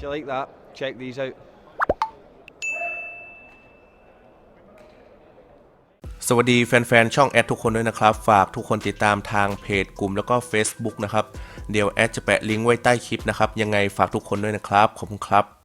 If you like that, check these out. สวัสดีแฟนๆ ช่องแอดทุกคนด้วยนะครับ ฝากทุกคนติดตามทางเพจกลุ่มแล้วก็ Facebook นะครับ เดี๋ยวแอดจะแปะลิงก์ไว้ใต้คลิปนะครับ ยังไงฝากทุกคนด้วยนะครับ ขอบคุณครับ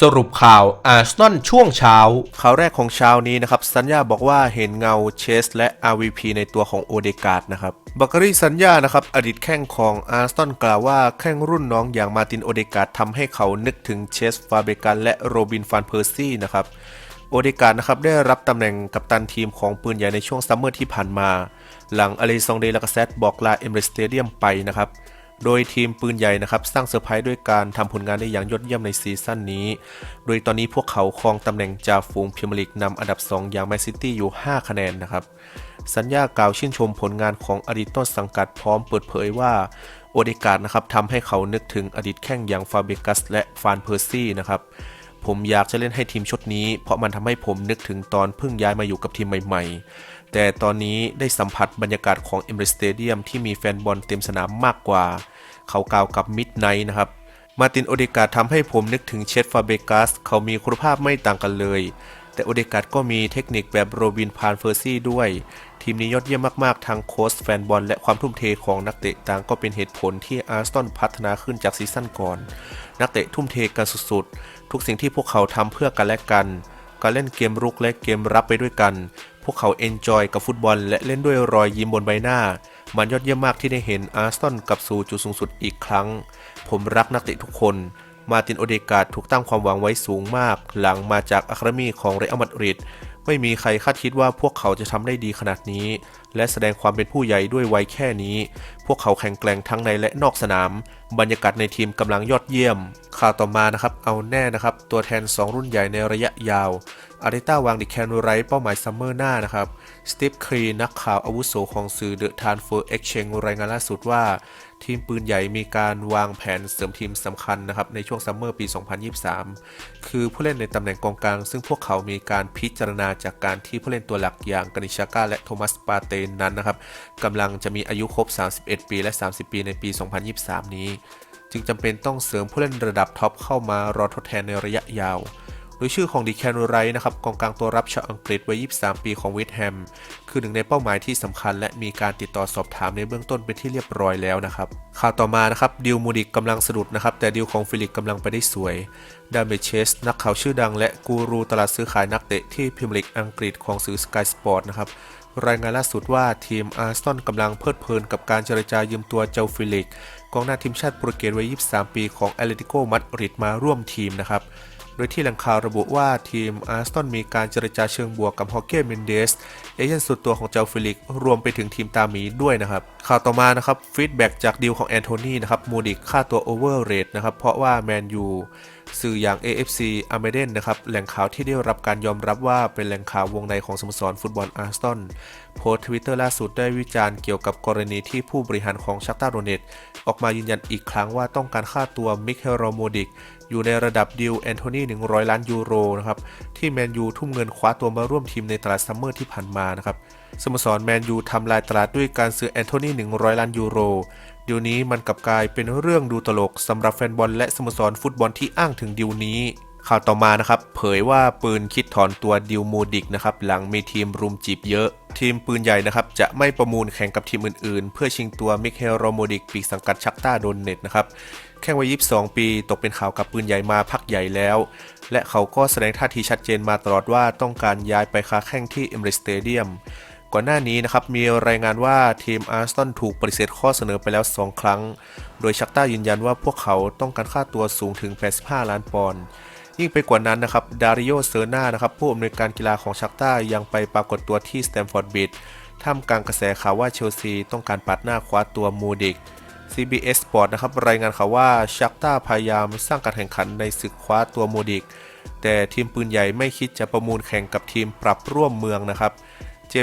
สรุปข่าวอาร์เซนอลช่วงเช้า ข่าวแรกของเช้านี้นะครับ สัญญาบอกว่าเห็นเงาเชสและ RVP ในตัวของโอเดการ์ดนะครับบักรีสัญญานะครับ อดีตแข้งของอาร์ซนอลกล่าวว่าแข้งรุ่นน้องอย่างมาตินโอเดการ์ดทำให้เขานึกถึงเชสฟาเบกันและโรบินฟานเพอร์ซี่นะครับโอเดการ์ดนะครับได้รับตำแหน่งกัปตันทีมของปืนใหญ่ในช่วงซัมเมอร์ที่ผ่านมา หลังอเลซองเดลากาเซตบอกลาเอมเรสเตเดียมไปนะครับ โดยทีมปืนใหญ่นะครับสร้างเซอร์ไพรส์ด้วยการทำผลงานได้อย่างยอดเยี่ยมในซีซั่นนี้ โดยตอนนี้พวกเขาครองตำแหน่งจ่าฝูงพรีเมียร์ลีกนำอันดับ 2 อย่างแมนซิตี้อยู่ 5 คะแนนนะครับ สัญญากล่าวชื่นชมผลงานของอดีตต้นสังกัดพร้อมเปิดเผยว่าโอเดการ์ดนะครับทำให้เขานึกถึงอดีตแข้งอย่างฟาเบกัสและฟานเพอร์ซี่นะครับผมอยากจะเล่นให้ทีมชุดนี้ เพราะมันทำให้ผมนึกถึงตอนเพิ่งย้ายมาอยู่กับทีมใหม่ ๆ แต่ตอนนี้ได้สัมผัสบรรยากาศของเอมเรสเตเดียมที่มีแฟนบอลเต็มสนามมากกว่า เขากล่าวกับมิดไนท์นะครับ มาร์ตินโอเดกาดทำให้ผมนึกถึงเชฟฟาเบกัสเขามีคุณภาพไม่ต่างกันเลย แต่โอเดกาดก็มีเทคนิคแบบโรบินพานเฟอร์ซี่ด้วย ทีมนี้ยอดเยี่ยมมากๆ ทั้งโค้ชแฟนบอลและความทุ่มเทของนักเตะต่างก็เป็นเหตุผลที่อาร์สตันพัฒนาขึ้นจากซีซั่นก่อน นักเตะทุ่มเทกันสุดๆ ทุกสิ่งที่พวกเขาทำเพื่อกันและกันการเล่นเกมรุกและเกมรับไปด้วยกัน พวกเขาเอนจอยกับฟุตบอลและเล่นด้วยรอยยิ้มบนใบหน้า มันยอดเยี่ยมมากที่ได้เห็นอาร์สตันกลับสู่จุดสูงสุดอีกครั้ง ผมรักนักเตะทุกคน มาร์ตินโอเดกาดถูกตั้งความหวังไว้สูงมาก หลังมาจากอะคาเดมีของเรอัลมาดริดไม่มีใครคาดคิดว่าพวกเขาจะทำได้ดีขนาดนี้ และแสดงความเป็นผู้ใหญ่ด้วยวัยแค่นี้ พวกเขาแข็งแกร่งทั้งในและนอกสนาม บรรยากาศในทีมกำลังยอดเยี่ยม ข่าวต่อมานะครับ เอาแน่นะครับ ตัวแทน 2 รุ่นใหญ่ในระยะยาวอาริต้าวางดิแคนไรเป้าหมายซัมเมอร์หน้านะครับ สตีฟครีนักข่าวอาวุโสของสื่อเดอะทานเฟอร์เอ็กเชงรายงานล่าสุดว่า ทีมปืนใหญ่มีการวางแผนเสริมทีมสำคัญนะครับในช่วงซัมเมอร์ปี 2023 คือผู้เล่นในตำแหน่งกองกลาง ซึ่งพวกเขามีการพิจารณาจากการที่ผู้เล่นตัวหลักอย่างกานิชาก้าและโทมัสปาเตนนั้นนะครับกำลังจะมีอายุครบ 31 ปีและ 30 ปีในปี 2023 นี้ จึงจำเป็นต้องเสริมผู้เล่นระดับท็อปเข้ามารอทดแทนในระยะยาวโดยชื่อของดิแคนไรท์นะครับกองกลางตัวรับชาวอังกฤษวัย 23 ปีของวสต์แฮม คือหนึ่งในเป้าหมายที่สำคัญ และมีการติดต่อสอบถามในเบื้องต้นเป็นที่เรียบร้อยแล้วนะครับข่าวต่อมานะครับดิวมูดิกกำลังสะดุดนะครับ แต่ดิวของฟิลิปกำลังไปได้สวยดามเบเชส นักข่าวชื่อดังและกูรูตลาดซื้อขายนักเตะที่พรีเมียร์ลีกอังกฤษของสื่อ Sky Sport นะครับ รายงานล่าสุดว่าทีมอาร์ตันกำลังเพลิดเพลินกับการเจรจายืมตัวเจ้าฟิลิกกองหน้าทีมชาติโปรตุเกสวัย 23 ปีของแอตเลติโกมาดริดมาร่วมทีมนะครับ โดยที่แหล่งข่าวระบุว่าทีมอาร์สตันมีการเจรจาเชิงบวกกับฮอเก้เมนเดสเอเจนต์สุดตัวของเจ้าฟิลิก รวมไปถึงทีมตาหมีด้วยนะครับ ข่าวต่อมานะครับฟีดแบ็กจากดีลของแอนโทนีนะครับมูดิกค่าตัวโอเวอร์เรทนะครับเพราะว่าแมนยู สื่ออย่าง AFC อเมเดนนะครับแหล่งข่าวที่ได้รับการยอมรับว่าเป็นแหล่งข่าววงในของสโมสรฟุตบอลอาร์สตันโพสต์ทวิตเตอร์ล่าสุดได้วิจารณ์เกี่ยวกับกรณีที่ผู้บริหารของชักตาโรเนตออกมายืนยันอีกครั้งว่าต้องการค่าตัวมิเคลโรโมดิกอยู่ในระดับดิวแอนโทนี100 ล้านยูโรนะครับที่แมนยูทุ่มเงินคว้าตัวมาร่วมทีมในตลาดซัมเมอร์ที่ผ่านมานะครับสโมสรแมนยูทำลายตลาดด้วยการซื้อแอนโทนี100 ล้านยูโร ดิวนี้มันกลับกลายเป็นเรื่องดูตลกสำหรับแฟนบอลและสโมสรฟุตบอลที่อ้างถึงดิวนี้ข่าวต่อมานะครับ เผยว่าปืนคิดถอนตัวดิวโมดิกนะครับ หลังมีทีมรุมจีบเยอะ ทีมปืนใหญ่นะครับ จะไม่ประมูลแข่งกับทีมอื่นๆ เพื่อชิงตัวมิเคลโรโมดิกปีกสังกัดชักต้าโดนเน็ตนะครับแข่งวัย 22 ปี ตกเป็นข่าวกับปืนใหญ่มาพักใหญ่แล้ว และเขาก็แสดงท่าทีชัดเจนมาตลอดว่าต้องการย้ายไปค้าแข่งที่เอมเรสเตเดียม ก่อนหน้านี้นะครับมีรายงานว่าทีมอาร์สตันถูกปฏิเสธข้อเสนอไปแล้ว 2 ครั้ง โดยชักต้ายืนยันว่าพวกเขาต้องการค่าตัวสูงถึง 85 ล้านปอนด์ยิ่งไปกว่านั้นนะครับดาริโอเซอร์นานะครับผู้อำนวยการกีฬาของชักต้ายังไปปรากฏตัวที่สแตมฟอร์ดบิดท่ามกลางกระแสข่าวว่าเชลซีต้องการปัดหน้าคว้าตัวมูดิก CBS Sport นะครับรายงานข่าวว่าชักต้าพยายามสร้างการแข่งขันในศึกคว้าตัวมูดิก แต่ทีมปืนใหญ่ไม่คิดจะประมูลแข่งกับทีมปรับร่วมเมืองนะครับ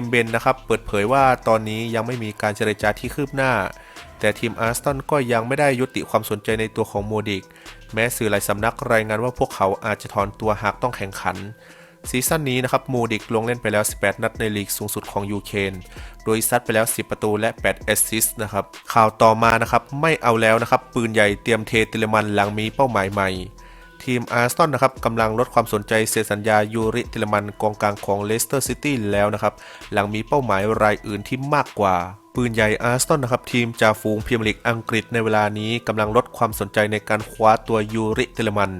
มเบนนะครับ เปิดเผยว่าตอนนี้ยังไม่มีการเจรจาที่คืบหน้า แต่ทีมอาร์สตันก็ยังไม่ได้ยุติความสนใจในตัวของโมดิก แม้สื่อหลายสำนักรายงานว่าพวกเขาอาจจะถอนตัวหากต้องแข่งขันซีซั่นนี้นะครับโมดิกลงเล่นไปแล้ว 18 นัดในลีกสูงสุดของยูเคนโดยซัดไปแล้ว 10 ประตูและ 8 แอสซิสต์นะครับ ข่าวต่อมานะครับ ไม่เอาแล้วนะครับ ปืนใหญ่เตรียมเทติเลมันหลังมีเป้าหมายใหม่ ทีมอาร์สตันนะครับกำลังลดความสนใจเซ็นสัญญายูริติลมันกองกลางของเลสเตอร์ซิตี้แล้วนะครับหลังมีเป้าหมายรายอื่นที่มากกว่าปืนใหญ่อาร์สตันนะครับทีมจ่าฝูงพรีเมียร์ลีกอังกฤษในเวลานี้กำลังลดความสนใจในการคว้าตัวยูริติลมัน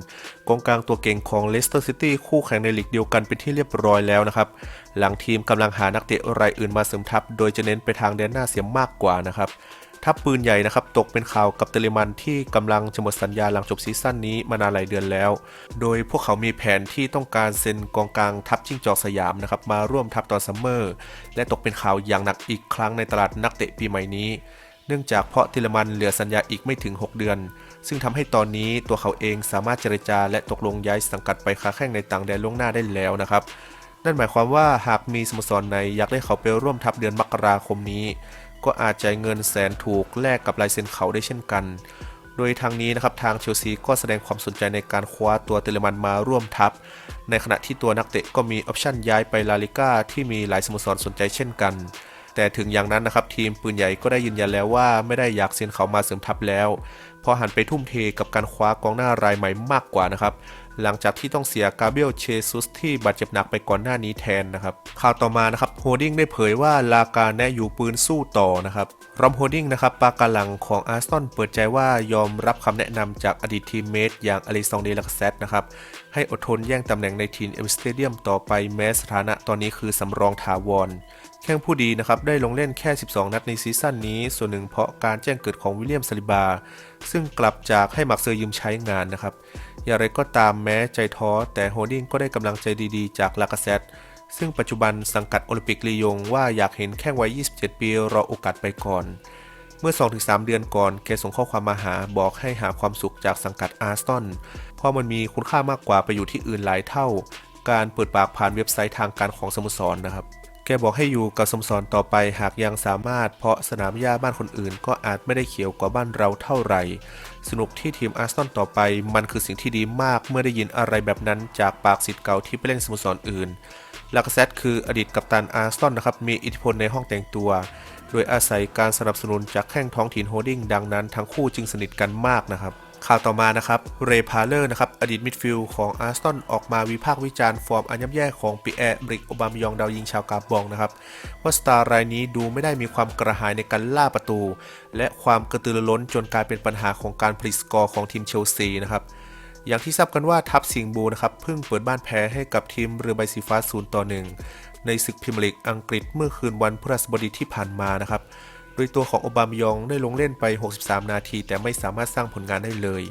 กองกลางตัวเก่งของเลสเตอร์ซิตี้คู่แข่งในลีกเดียวกันเป็นที่เรียบร้อยแล้วนะครับ หลังทีมกำลังหานักเตะรายอื่นมาเสริมทัพ โดยจะเน้นไปทางแดนหน้าเสียมากกว่านะครับ ทัพปืนใหญ่นะครับตกเป็นข่าวกับเตเลมันที่กำลังจะหมดสัญญาหลังจบซีซั่นนี้มานานหลายเดือนแล้ว โดยพวกเขามีแผนที่ต้องการเซ็นกองกลางทัพจิ้งจอกสยามนะครับมาร่วมทัพตอนซัมเมอร์และตกเป็นข่าวอย่างหนักอีกครั้งในตลาดนักเตะปีใหม่นี้ เนื่องจากเพราะเทเลมันเหลือสัญญาอีกไม่ถึง 6 เดือน ซึ่งทำให้ตอนนี้ตัวเขาเองสามารถเจรจาและตกลงย้ายสังกัดไปค้าแข่งในต่างแดนล่วงหน้าได้แล้วนะครับนั่นหมายความว่าหากมีสโมสรในอยากได้เขาไปร่วมทัพเดือนมกราคมนี้ ก็อาจจ่ายเงินแสนถูกแลกกับลายเซ็นเขาได้เช่นกัน โดยทางนี้นะครับทางเชลซีก็แสดงความสนใจในการคว้าตัวเตเลมันมาร่วมทัพ ในขณะที่ตัวนักเตะก็มีออปชั่นย้ายไปลาลิก้าที่มีหลายสโมสรสนใจเช่นกันแต่ถึงอย่างนั้นนะครับทีมปืนใหญ่ก็ได้ยืนยันแล้วว่าไม่ได้อยากเซ็นเขามาเสริมทัพแล้ว พอหันไปทุ่มเทกับการคว้ากองหน้ารายใหม่มากกว่านะครับ หลังจากที่ต้องเสียกาเบรียลเชซุสที่บาดเจ็บหนักไปก่อนหน้านี้แทนนะครับ ข่าวต่อมานะครับโฮดดิ้งได้เผยว่าลาการแนะอยู่ปืนสู้ต่อนะครับรอมโฮดดิ้งนะครับปากาลังของอาร์สตันเปิดใจว่ายอมรับคำแนะนำจากอดีตทีมเมทอย่างอลิซองเดลักเซตนะครับ ให้อดทนแย่งตำแหน่งในทีมเอ็มสเตเดียมต่อไปแม้สถานะตอนนี้คือสำรองถาวร แข้งผู้ดีนะครับได้ลงเล่นแค่ 12 นัดในซีซั่นนี้ ส่วนหนึ่งเพราะการแจ้งเกิดของวิลเลียมซาลิบา ซึ่งกลับจากให้มักเซอร์ยืมใช้งานนะครับ อย่างไรก็ตามแม้ใจท้อ แต่โฮดดิ้งก็ได้กำลังใจดีๆ จากลากาเซตซึ่งปัจจุบันสังกัดโอลิมปิกลียงว่าอยากเห็นแข้งวัย 27 ปีรอโอกาสไปก่อน เมื่อ 2-3 เดือนก่อน แกส่งข้อความมาหาบอกให้หาความสุขจากสังกัดอาร์สตัน เพราะมันมีคุณค่ามากกว่าไปอยู่ที่อื่นหลายเท่า การเปิดปากผ่านเว็บไซต์ทางการของสโมสรนะครับ แกบอกให้อยู่กับสมสรต่อไปหากยังสามารถ เพราะสนามหญ้าบ้านคนอื่น ก็อาจไม่ได้เขียวกว่าบ้านเราเท่าไหร่ สนุกที่ทีมอาร์สตันต่อไป มันคือสิ่งที่ดีมากเมื่อได้ยินอะไรแบบนั้นจากปากสิทธิ์เก่าที่ไปเล่นสโมสรอื่น ลากาเซตคืออดีตกัปตันอาร์สตันนะครับมีอิทธิพลในห้องแต่งตัว โดยอาศัยการสนับสนุนจากแข้งท้องถิ่นโฮดดิ้งดังนั้นทั้งคู่จึงสนิทกันมากนะครับ ข่าวต่อมานะครับ เรย์พาเลอร์นะครับ อดีตมิดฟิลด์ของอาร์สตันออกมาวิพากษ์วิจารณ์ฟอร์มอันย่ำแย่ของปีแอร์บริกโอบามยองดาวยิงชาวกาบองนะครับ ว่าสตาร์รายนี้ดูไม่ได้มีความกระหายในการล่าประตู และความกระตือรือร้นจนกลายเป็นปัญหาของการผลิสกอร์ของทีมเชลซีนะครับอย่างที่ทราบกันว่าทัพสิงห์บูนะครับเพิ่งเปิดบ้านแพ้ให้กับทีมเรือใบสีฟ้าศูนย์ต่อหนึ่งในศึกพรีเมียร์ลีกอังกฤษเมื่อคืนวันพฤหัสบดีที่ผ่านมานะครับ โดยตัวของโอบามยองได้ลงเล่นไป 63 นาที แต่ไม่สามารถสร้างผลงานได้เลย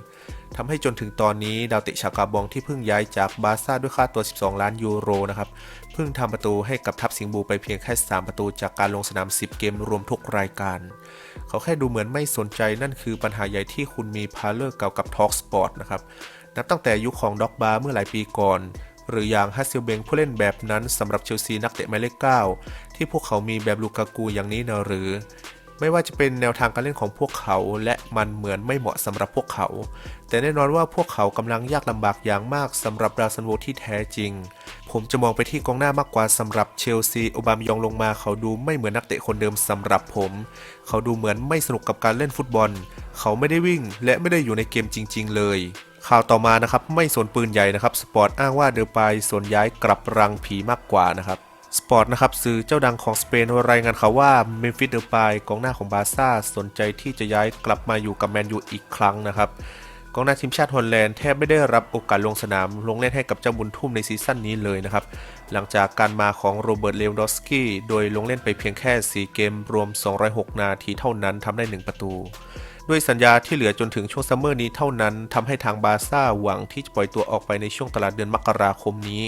ทำให้จนถึงตอนนี้ดาวเตะชากาบองที่เพิ่งย้ายจากบาซ่าด้วยค่าตัว 12 ล้านยูโรนะครับ เพิ่งทำประตูให้กับทัพสิงห์บูไปเพียงแค่ 3 ประตูจากการลงสนาม 10 เกมรวมทุกรายการ เขาแค่ดูเหมือนไม่สนใจนั่นคือปัญหาใหญ่ที่คุณมีพาเลอร์เก่ากับทอ l k สปอร์ตนะครับ นับตั้งแต่ยุคของด็อกบาเมื่อหลายปีก่อนหรืออย่างฮัสเซลเบงผู้เล่นแบบนั้นสำหรับเชลซีนักเตะหมายเลข9 ที่พวกเขามีแบบลูกากูอย่างนี้นะหรือ ไม่ว่าจะเป็นแนวทางการเล่นของพวกเขาและมันเหมือนไม่เหมาะสำหรับพวกเขา แต่แน่นอนว่าพวกเขากำลังยากลำบากอย่างมากสำหรับดาวซันโวที่แท้จริง ผมจะมองไปที่กองหน้ามากกว่าสำหรับเชลซีโอบามยองลงมาเขาดูไม่เหมือนนักเตะคนเดิมสำหรับผม เขาดูเหมือนไม่สนุกกับการเล่นฟุตบอล เขาไม่ได้วิ่ง และไม่ได้อยู่ในเกมจริง ๆ เลยข่าวต่อมานะครับ ไม่สนปืนใหญ่นะครับ สปอร์ตอ้างว่าเดอปายสนย้ายกลับรังผีมากกว่านะครับ สปอร์ตนะครับสื่อเจ้าดังของสเปนรายงานข่าวว่าเมมฟิสเดอปายกองหน้าของบาร์ซ่าสนใจที่จะย้ายกลับมาอยู่กับแมนยูอีกครั้งนะครับกองหน้าทีมชาติฮอลแลนด์แทบไม่ได้รับโอกาสลงสนาม ลงเล่นให้กับเจ้าบุญทุ่มในซีซั่นนี้เลยนะครับ หลังจากการมาของโรเบิร์ตเลวดอสกี้ โดยลงเล่นไปเพียงแค่ 4 เกมรวม 206 นาทีเท่านั้นทำได้ 1 ประตู ด้วยสัญญาที่เหลือจนถึงช่วงซัมเมอร์นี้เท่านั้นทำให้ทางบาร์ซ่าหวังที่จะปล่อยตัวออกไปในช่วงตลาดเดือนมกราคมนี้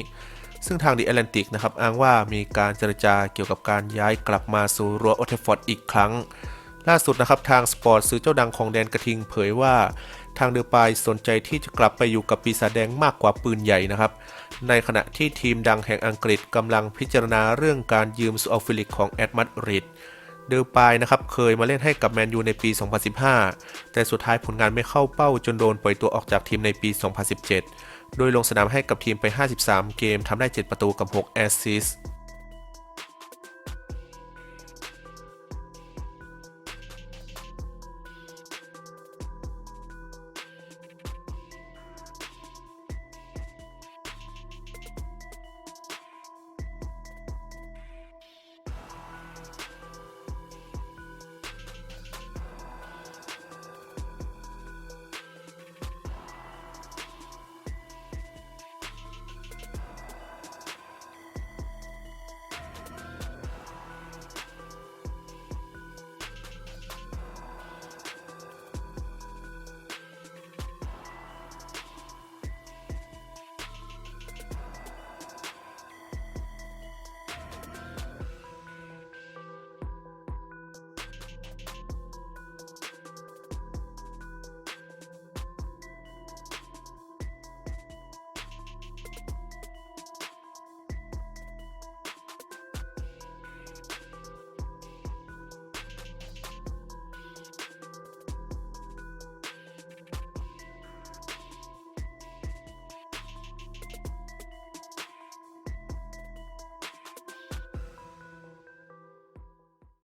ซึ่งทางดีแอตแลนติกนะครับอ้างว่ามีการเจรจาเกี่ยวกับการย้ายกลับมาสู่รั้วโอเทฟอร์ดอีกครั้ง ล่าสุดนะครับทางสปอร์ตซื้อเจ้าดังของแดนกระทิงเผยว่า ทางเดอปายสนใจที่จะกลับไปอยู่กับปีศาจแดงมากกว่าปืนใหญ่นะครับ ในขณะที่ทีมดังแห่งอังกฤษกำลังพิจารณาเรื่องการยืมสูอัลฟิลิกของแอดมัดริด เดอปายนะครับเคยมาเล่นให้กับแมนยูในปี 2015 แต่สุดท้ายผลงานไม่เข้าเป้าจนโดนปล่อยตัวออกจากทีมในปี 2017 โดยลงสนามให้กับทีมไป 53 เกมทำได้ 7 ประตูกับ 6 แอสซิสต์